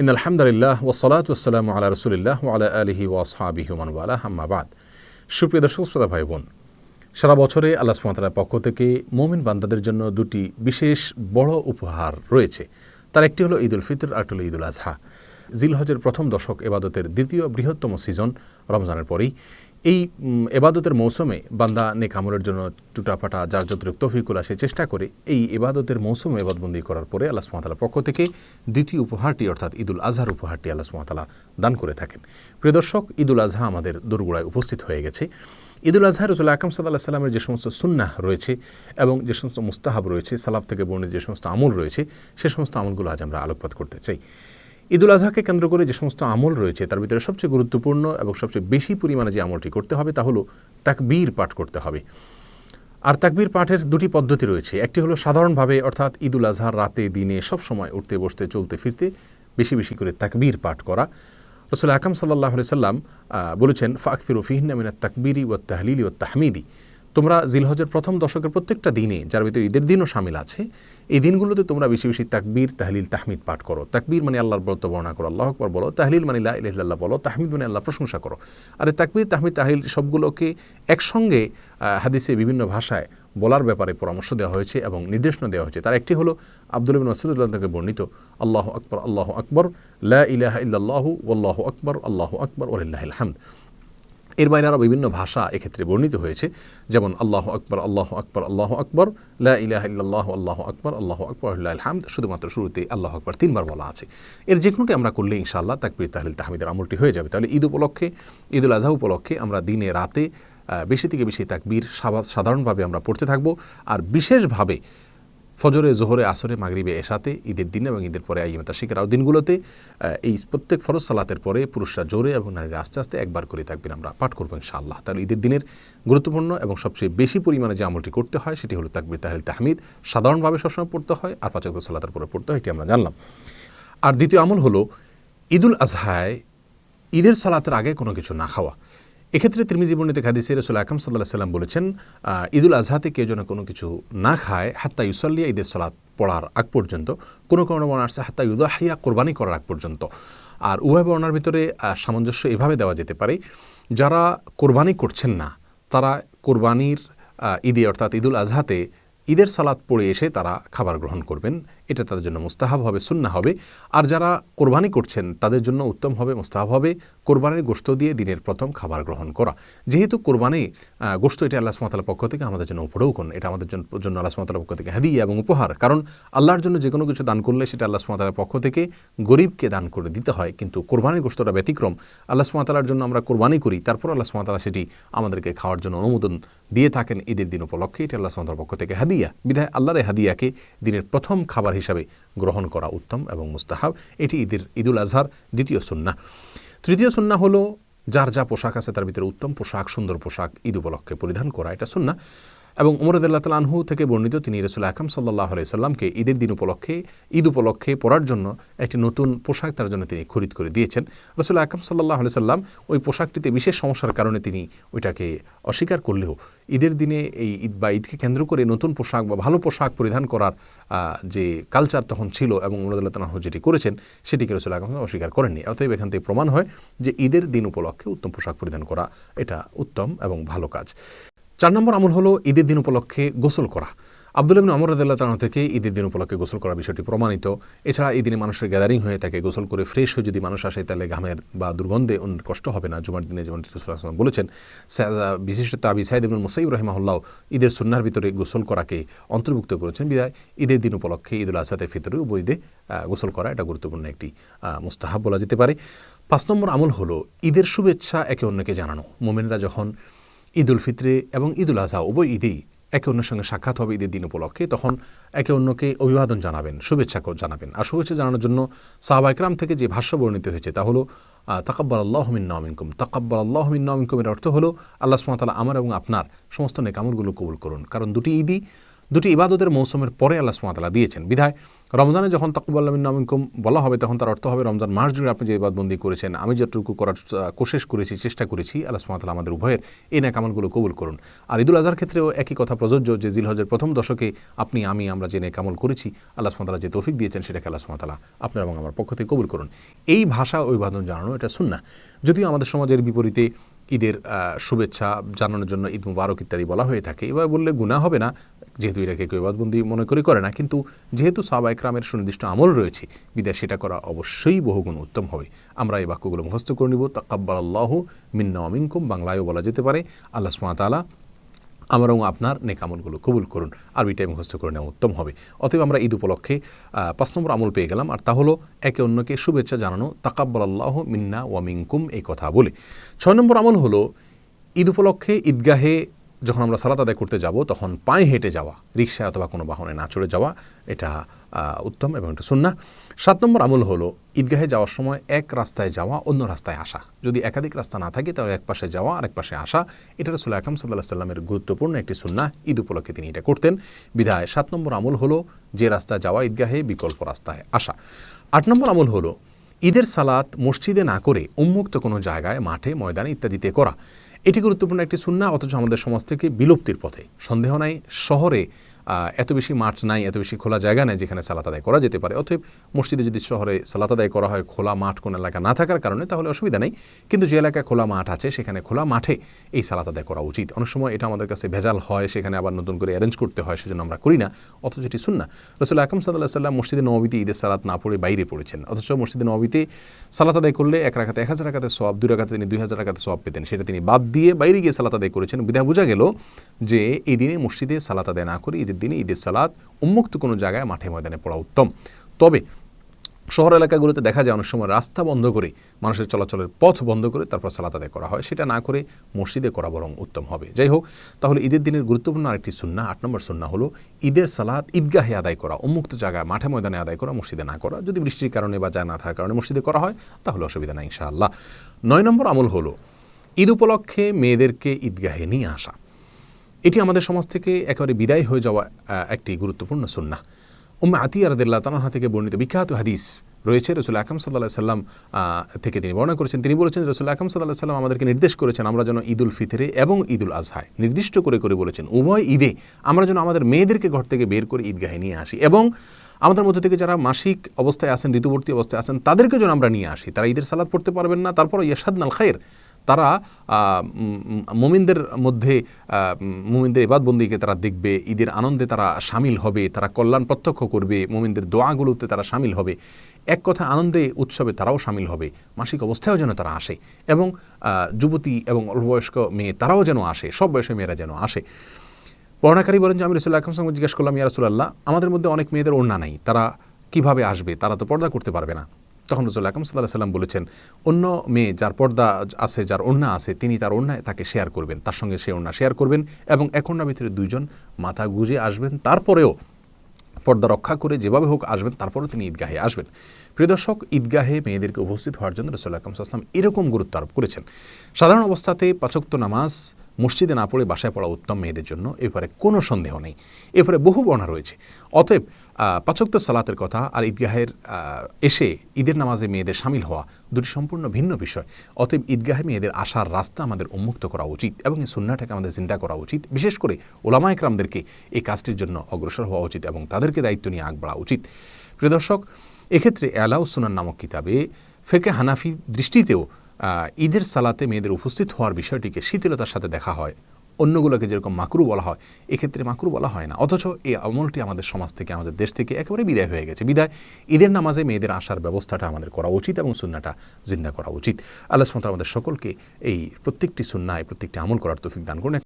In আলহামদুলিল্লাহ ওসলাত ওসালাম আল্লাহ রসুলিল্লাহ আলা আলহি ওয়াসহাবিহি ওমানওয়ালা হাম্মাবাদ সুপ্রিয় দর্শক শ্রোতা ভাই বোন, সারা বছরে আল্লাহ সুমাতার পক্ষ থেকে মোমিন বান্দাদের জন্য দুটি বিশেষ বড় উপহার রয়েছে। তার একটি হলো ঈদ উল ফিতর, আর হলো ঈদ আজহা। জিলহজের প্রথম দশক এবাদতের দ্বিতীয় বৃহত্তম সিজন রমজানের পরেই এই এবাদতের মৌসুমে বান্দা নেক আমলের জন্য টুটাপাটা যার যতটুকু তফিকুল আসে, চেষ্টা করে এই এবাদতের মৌসুমে এবাদবন্দি করার পরে আল্লাহ সুমাতালার পক্ষ থেকে দ্বিতীয় উপহারটি, অর্থাৎ ঈদুল আজহার উপহারটি আল্লাহ সুমাতালা দান করে থাকেন। প্রিয় দর্শক, ঈদুল আজহা আমাদের দোরগোড়ায় উপস্থিত হয়ে গেছে। ঈদুল আজহা রসুল আকাম সাল্লাহ সাল্লামের যে সমস্ত সুন্নাহ রয়েছে এবং যে সমস্ত মুস্তাহাব রয়েছে, সালাফ থেকে বর্ণিত যে সমস্ত আমল রয়েছে, সে সমস্ত আমলগুলো আজ আমরা আলোকপাত করতে চাই। ঈদুল আজহাকে কেন্দ্র করে যে সমস্ত আমল রয়েছে, তার ভিতরে সবচেয়ে গুরুত্বপূর্ণ এবং সবচেয়ে বেশি পরিমাণে যে আমলটি করতে হবে তা হলো তাকবীর পাঠ করতে হবে। আর তাকবীর পাঠের দুটি পদ্ধতি রয়েছে। একটি হলো সাধারণভাবে অর্থাৎ ঈদুল আজহার রাতে দিনে সব সময় উঠতে, বসতে, চলতে, ফিরতে বেশি বেশি করে তাকবীর পাঠ করা। রসুল আকাম সাল্লাহ সাল্লাম বলেছেন ফাকফির ফিহিন মিনাত তাকবিরি ও তাহলিলি ও তাহমিদি। তোমরা জিলহজের প্রথম দশকের প্রত্যেকটা দিনে, যার ভিতরে ঈদের দিনও সামিল আছে, এই দিনগুলোতে তোমরা বেশি বেশি তাকবীর, তাহলিল, তাহমিদ পাঠ করো। তাকবীর মানে আল্লাহর ব্রত বর্ণনা করো, আল্লাহ আকবর বলো। তাহলিল মানে লা ইলাহা বলো। তাহমিদ মানে আল্লাহ প্রশংসা করো। আর এই তাকবীর, তাহমিদ, তাহলিল সবগুলোকে একসঙ্গে হাদিসে বিভিন্ন ভাষায় বলার ব্যাপারে পরামর্শ দেওয়া হয়েছে এবং নির্দেশনা দেওয়া হয়েছে। তার একটি হলো আব্দুল বিন বর্ণিত, আল্লাহ আকবর আল্লাহ আকবর, লা ইলাহা ইল্লাল্লাহু, ওয়াল্লাহু আকবর, আল্লাহ আকবর ওলিল্লাহিল হামদ। এর বাইরে আরও বিভিন্ন ভাষা এক্ষেত্রে বর্ণিত হয়েছে। যেমন, আল্লাহ আকবর আল্লাহ আকবর আল্লাহ আকবর লাহ ইল্লাল্লাহু, আল্লাহ আকবর আল্লাহ আকবর, আল্লাহ হামদ শুধুমাত্র শুরুতে আল্লাহ আকবর তিনবার বলা আছে। এর যে কোনোটি আমরা করলে ইনশাআল্লাহ তাকবির তাহলিল তাহমিদের আমলটি হয়ে যাবে। তাহলে ঈদ উপলক্ষে, ঈদুল আজহা উপলক্ষে আমরা দিনে, রাতে বেশি থেকে বেশি তাকবীর সাধারণভাবে আমরা পড়তে থাকব। আর বিশেষভাবে ফজরে, জোহরে, আসরে, মাগরিবে এসাতে ঈদের দিন এবং ঈদের পরে আইমতা শিখের আরও দিনগুলোতে এই প্রত্যেক ফরজ সালাতের পরে পুরুষরা জোরে এবং নারীরা আস্তে আস্তে একবার করে থাকবেন আমরা পাঠ করব ইনশাআল্লাহ। তাহলে ঈদের দিনের গুরুত্বপূর্ণ এবং সবচেয়ে বেশি পরিমাণে যে আমলটি করতে হয় সেটি হলো তাকবির তাহলিল তাহমিদ। সাধারণভাবে সবসময় পড়তে হয়, আর পাঁচ সালাতের পরে পড়তে হয়, এটি আমরা জানলাম। আর দ্বিতীয় আমল হলো ঈদুল আজহায়, ঈদের সালাতের আগে কোনো কিছু না খাওয়া। এক্ষেত্রে তিরমিজি বর্ণিত হাদিসে রসুল আকাম সাল্লাহ সাল্লাম বলেছেন ঈদুল আজহাতে কেউ যেন কোনো কিছু না খায়, হাত্তা ইউসাল্লিয়া ঈদের সালাত পড়ার আগ পর্যন্ত, কোনো কোনো বর্ণনা আসছে, হাত্তা ইউদাহিয়া, কোরবানি করার আগ পর্যন্ত। আর উভয় বর্ণার ভিতরে সামঞ্জস্য এভাবে দেওয়া যেতে পারে, যারা কোরবানি করছেন না, তারা কোরবানির ঈদে অর্থাৎ ঈদুল আজহাতে ঈদের সালাত পড়ে এসে তারা খাবার গ্রহণ করবেন। এটা তাদের জন্য মুস্তাহাব হবে সুন্না হবে। আর যারা কোরবানি করছেন, তাদের জন্য উত্তম হবে, মুস্তাহাব হবে। কোরবানির গোশত দিয়ে দিনের প্রথম খাবার গ্রহণ করা। যেহেতু কোরবানি গোশত এটা আল্লাহ সুমাতার পক্ষ থেকে আমাদের জন্য উপরৌকন এটা আমাদের জন্য আল্লাহ সুমাতার পক্ষ থেকে হাদিয়া এবং উপহার। কারণ আল্লাহর জন্য যে কোনো কিছু দান করলে সেটা আল্লাহ সুমাতার পক্ষ থেকে গরিবকে দান করে দিতে হয়। কিন্তু কোরবানির গোশতটা ব্যতিক্রম। আল্লাহ সুমাতালার জন্য আমরা কোরবানি করি, তারপর আল্লাহ সুমাতালা সেটি আমাদেরকে খাওয়ার জন্য অনুমোদন দিয়ে থাকেন ঈদের দিন উপলক্ষে। এটা আল্লাহ সুমাতার পক্ষ থেকে হাদিয়া। বিধায় আল্লাহর হাদিয়াকে দিনের প্রথম খাবার হিসাবে গ্রহণ করা উত্তম এবং মুস্তাহাব। এটি ঈদের, ঈদুল আজহার দ্বিতীয় সুন্না তৃতীয় সুন্না হলো যার যা পোশাক আছে তার ভিতরে উত্তম পোশাক, সুন্দর পোশাক ঈদ উপলক্ষে পরিধান করা। এটা সুন্না এবং উমরদুল্লাহ তাল আনহু থেকে বর্ণিত তিনি রসুল আকাম সাল্লাহ সাল্লামকে ঈদের দিন উপলক্ষে, ঈদ উপলক্ষে পরার জন্য একটি নতুন পোশাক তার জন্য তিনি খরিদ করে দিয়েছেন। রসুল আকাম সাল্লাহ সাল্লাম ওই পোশাকটিতে বিশেষ সমস্যার কারণে তিনি ওইটাকে অস্বীকার করলেও ঈদের দিনে এই ঈদ বা ঈদকে কেন্দ্র করে নতুন পোশাক বা ভালো পোশাক পরিধান করার যে কালচার তখন ছিল এবং উমরদুল্লাহ তালাহ যেটি করেছেন সেটিকে রসুল সাল্লাম অস্বীকার করেননি। অতএব এখান থেকে প্রমাণ হয় যে ঈদের দিন উপলক্ষে উত্তম পোশাক পরিধান করা এটা উত্তম এবং ভালো কাজ। চার নম্বর আমল হলো ঈদের দিন উপলক্ষে গোসল করা। আব্দুল ইবিন অমর রদুল্লাহ তালা থেকে ঈদের দিন উপলক্ষে গোসল করার বিষয়টি প্রমাণিত। এছাড়া এই দিনে মানুষের গ্যাদারিং হয়ে থাকে গোসল করে ফ্রেশ হয়ে যদি মানুষ আসে, তাহলে ঘামের বা দুর্গন্ধে অন্য কষ্ট হবে না। জুমার দিনে যেমন রসুল্লাহ বলেছেন বিশিষ্ট তাবি সাইদ ইবনুল মুসাইব রহমাহুল্লাহ ঈদের সুন্নার ভিতরে গোসল করাকে অন্তর্ভুক্ত করেছেন। বিদায়, ঈদের দিন উপলক্ষে ঈদুল আসাতে ফিতরে উভয়দে গোসল করা এটা গুরুত্বপূর্ণ একটি মুস্তাহাব বলা যেতে পারে। পাঁচ নম্বর আমল হলো ঈদের শুভেচ্ছা একে অন্যকে জানানো। মোমেনরা যখন ঈদ উল ফিতরে এবং ঈদ উল আজহা, উভয় ঈদেই একে অন্যের সঙ্গে সাক্ষাৎ হবে ঈদের দিন উপলক্ষে। তখন একে অন্যকে অভিবাদন জানাবেন, শুভেচ্ছা জানাবেন। আর শুভেচ্ছা জানানোর জন্য সাহবাইকরাম থেকে যে ভাষ্য বর্ণিত হয়েছে তা হলো তাকাব্বাল আল্লাহ মিন্নামিনকুম তাকাব্বাল আল্লাহ মিন্নামিনকুমের অর্থ হলো, আল্লাহ সুমতালা আমার এবং আপনার সমস্ত নেকামলগুলো কবুল করুন। কারণ দুটি ঈদই দুটি ইবাদতের মৌসুমের পরে আল্লাহ সুমাতালা দিয়েছেন। বিধায়, রমজানে যখন তাকুবাল্লামিনকুম বলা হবে, তখন তার অর্থ হবে রমজান মাস জুড়ে আপনি যে ইবাদবন্দি করেছেন, আমি যতটুকু করার কোশেষ করেছি, চেষ্টা করেছি, আল্লাহ সুমাতালা আমাদের উভয়ের এই নেকামলগুলো কবুল করুন। আর ঈদুল আজহার ক্ষেত্রেও একই কথা প্রযোজ্য যে, জিলহজের প্রথম দশকে আপনি, আমি, আমরা যে নেকামল করেছি, আল্লাহ সুমাতালা যে তৌফিক দিয়েছেন, সেটাকে আল্লাহ সুমাতালা আপনার এবং আমার পক্ষ থেকে কবুল করুন। এই ভাষা ও ইবাদন জানানো এটা সুন্না যদিও আমাদের সমাজের বিপরীতে ঈদের শুভেচ্ছা জানানোর জন্য ঈদ মুবারক ইত্যাদি বলা হয়ে থাকে এবার বললে গুণা হবে না যেহেতু এটাকে কেউ ইবাদবন্দি মনে করে করে না, কিন্তু যেহেতু সাবা একরামের সুনির্দিষ্ট আমল রয়েছে, বিদায় সেটা করা অবশ্যই বহুগুণ উত্তম হবে। আমরা এই বাক্যগুলো মুখস্থ করে নিব। তাকাব্বাল আল্লাহ মিন্না অমিনকুম বাংলায়ও বলা যেতে পারে। আল্লাহ সুমাতালা আমার এবং আপনার নেকামলগুলো কবুল করুন। আর আরবিটাই মুখস্থ করে নেওয়া উত্তম হবে। অতএব আমরা ঈদ উপলক্ষে পাঁচ নম্বর আমল পেয়ে গেলাম। আর তা হলো, একে অন্যকে শুভেচ্ছা জানানো তাকাব্বাল আল্লাহ মিন্না ওয়ামিনকুম এই কথা বলে। ছয় নম্বর আমল হলো, ঈদ উপলক্ষে ঈদগাহে যখন আমরা সালাত আদায় করতে যাব, তখন পায়ে হেঁটে যাওয়া রিক্সায় অথবা কোনো বাহনে না চড়ে যাওয়া, এটা উত্তম এবং এটা সুন্না সাত নম্বর আমল হলো, ঈদগাহে যাওয়ার সময় এক রাস্তায় যাওয়া, অন্য রাস্তায় আসা। যদি একাধিক রাস্তা না থাকে, তাহলে এক পাশে যাওয়া, আরেক পাশে আসা। এটা রসুল আকরম সাল্লাহ সাল্লামের গুরুত্বপূর্ণ একটি সুন্না ঈদ উপলক্ষে তিনি এটা করতেন। বিধায় সাত নম্বর আমল হলো, যে রাস্তায় যাওয়া, ঈদগাহে বিকল্প রাস্তায় আসা। আট নম্বর আমল হলো, ঈদের সালাত মসজিদে না করে উন্মুক্ত কোনো জায়গায়, মাঠে, ময়দানে ইত্যাদিতে করা। এটি গুরুত্বপূর্ণ একটি সুন্না অথচ আমাদের সমাজ থেকে বিলুপ্তির পথে। সন্দেহ নাই শহরে এত বেশি মাঠ নাই, এত বেশি খোলা জায়গা নেই যেখানে সালাত আদায় করা যেতে পারে। অতএব মসজিদে যদি শহরে সালাত আদায় করা হয়, খোলা মাঠ কোনো এলাকা না থাকার কারণে, তাহলে অসুবিধা নেই। কিন্তু যে এলাকায় খোলা মাঠ আছে, সেখানে খোলা মাঠে এই সালাত আদায় করা উচিত। অনেক সময় এটা আমাদের কাছে ভেজাল হয়, সেখানে আবার নতুন করে অ্যারেঞ্জ করতে হয়, সেজন্য আমরা করি না। অথচ এটি সুন্না রসুল আকরম সাল্লাহ সাল্লাম মসজিদে নবীতে ঈদের সালাত না পড়ে বাইরে পড়েছেন। অথচ মসজিদে নবীতে সালাত আদায় করলে এক রাখাতে এক হাজার রাখাতে সব দুই রাখাতে তিনি দুই হাজার রাখাতে সব পেতেন। সেটা তিনি বাদ দিয়ে বাইরে গিয়ে সালাত আদায় করেছেন। বিধায় বোঝা গেল যে এই দিনে মসজিদে সালাত আদায় না করে ঈদের দিনে ঈদের সালাদ উন্মুক্ত কোনো জায়গায় মাঠে ময়দানে পড়া উত্তম। তবে শহর এলাকাগুলোতে দেখা যায় অনেক সময় রাস্তা বন্ধ করে, মানুষের চলাচলের পথ বন্ধ করে তারপর সালাত আদায় করা হয়। সেটা না করে মসজিদে করা বরং উত্তম হবে। যাই হোক, তাহলে ঈদের দিনের গুরুত্বপূর্ণ আরেকটি সুন্না, আট নম্বর সুন্না হলো ঈদের সালাত ঈদগাহে আদায় করা, উন্মুক্ত জায়গায় মাঠে ময়দানে আদায় করা, মসজিদে না করা। যদি বৃষ্টির কারণে বা যায় না থাকার কারণে মসজিদে করা হয়, তাহলে অসুবিধা নাই ইনশাআল্লাহ। নয় নম্বর আমল হলো ঈদ উপলক্ষে মেয়েদেরকে ঈদগাহে নিয়ে আসা। এটি আমাদের সমাজ থেকে একেবারে বিদায় হয়ে যাওয়া একটি গুরুত্বপূর্ণ সুন্না উম্মে আতিয়া রাদিল্লাহ তানহা থেকে বর্ণিত বিখ্যাত হাদিস রয়েছে, রসুল আকরম সাল্লাহ সাল্লাম থেকে তিনি বর্ণনা করেছেন। তিনি বলেছেন, রসুল আকরম সাল্লাহ সাল্লাম আমাদেরকে নির্দেশ করেছেন, আমরা যেন ঈদুল ফিতরে এবং ঈদুল আজহায় নির্দিষ্ট করে করে বলেছেন, উভয় ঈদে আমরা যেন আমাদের মেয়েদেরকে ঘর থেকে বের করে ঈদগাহে নিয়ে আসি এবং আমাদের মধ্যে থেকে যারা মাসিক অবস্থায় আছেন, ঋতুবর্তী অবস্থায় আছেন, তাদেরকে যেন আমরা নিয়ে আসি। তারা ঈদের সালাদ পড়তে পারবেন না তারপর ইয়াসাদ নাল খায়ের তারা মুমিনদের মধ্যে মুমিনদের ইবাদবন্দিকে তারা দেখবে, ঈদের আনন্দে তারা সামিল হবে, তারা কল্যাণ প্রত্যক্ষ করবে, মুমিনদের দোয়াগুলোতে তারা সামিল হবে। এক কথা আনন্দে, উৎসবে তারাও সামিল হবে। মাসিক অবস্থায়ও যেন তারা আসে এবং যুবতী এবং অল্পবয়স্ক মেয়ে তারাও যেন আসে, সব বয়সের মেয়েরা যেন আসে। বর্ণাকারী বলেন যে, আমি রসুল্লাহ আকরম সঙ্গে জিজ্ঞেস করলাম, ইয়া রসুল্লাহ আমাদের মধ্যে অনেক মেয়েদের ওড়না নাই, তারা কীভাবে আসবে? তারা তো পর্দা করতে পারবে না। তখন রসুল্লাহ আকরম সাল্লাহ সাল্লাম বলেছেন, অন্য মেয়ে যার পর্দা আছে, যার ওড়না আছে, তিনি তার ওড়নায় তাকে শেয়ার করবেন, তার সঙ্গে সে ওড়না শেয়ার করবেন এবং ওড়নার ভিতরে দুইজন মাথা গুজে আসবেন, তারপরেও পর্দা রক্ষা করে যেভাবে হোক আসবেন, তারপরেও তিনি ঈদগাহে আসবেন। প্রিয় দর্শক, ঈদগাহে মেয়েদেরকে উপস্থিত হওয়ার জন্য রসুল্লাহ আকরম সাল্লাম এরকম গুরুত্ব আরোপ করেছেন। সাধারণ অবস্থাতে পাচক্ত নামাজ, মসজিদে না পড়ে বাসায় পড়া উত্তম মেয়েদের জন্য এরপরে কোনো সন্দেহ নেই। এরপরে বহু বর্ণা রয়েছে। অতএব পাচক্ত সালাতের কথা আর ঈদগাহের এসে ঈদের নামাজে মেয়েদের সামিল হওয়া দুটি সম্পূর্ণ ভিন্ন বিষয়। অতএব ঈদগাহে মেয়েদের আসার রাস্তা আমাদের উন্মুক্ত করা উচিত এবং এই সুন্নাটাকে আমাদের চিন্তা করা উচিত। বিশেষ করে ওলামা একরামদেরকে এই কাজটির জন্য অগ্রসর হওয়া উচিত এবং তাদেরকে দায়িত্ব নিয়ে আগ বাড়া উচিত। প্রিয় দর্শক, এক্ষেত্রে অ্যালাউসুনান নামক কিতাবে ফেকে হানাফি দৃষ্টিতেও ঈদের সালাতে মেয়েদের উপস্থিত হওয়ার বিষয়টিকে শিথিলতার সাথে দেখা হয়। অন্যগুলোকে যেরকম মাকরু বলা হয়, এক্ষেত্রে মাকরু বলা হয় না। অথচ এই আমলটি আমাদের সমাজ থেকে, আমাদের দেশ থেকে একেবারে বিদায় হয়ে গেছে। বিদায় ঈদের নামাজে মেয়েদের আসার ব্যবস্থাটা আমাদের করা উচিত এবং সুন্নাটা জিন্দা করা উচিত। আল্লাহ সুমতার আমাদের সকলকে এই প্রত্যেকটি সুন্না এই প্রত্যেকটি আমল করার তৌফিক দান করুন।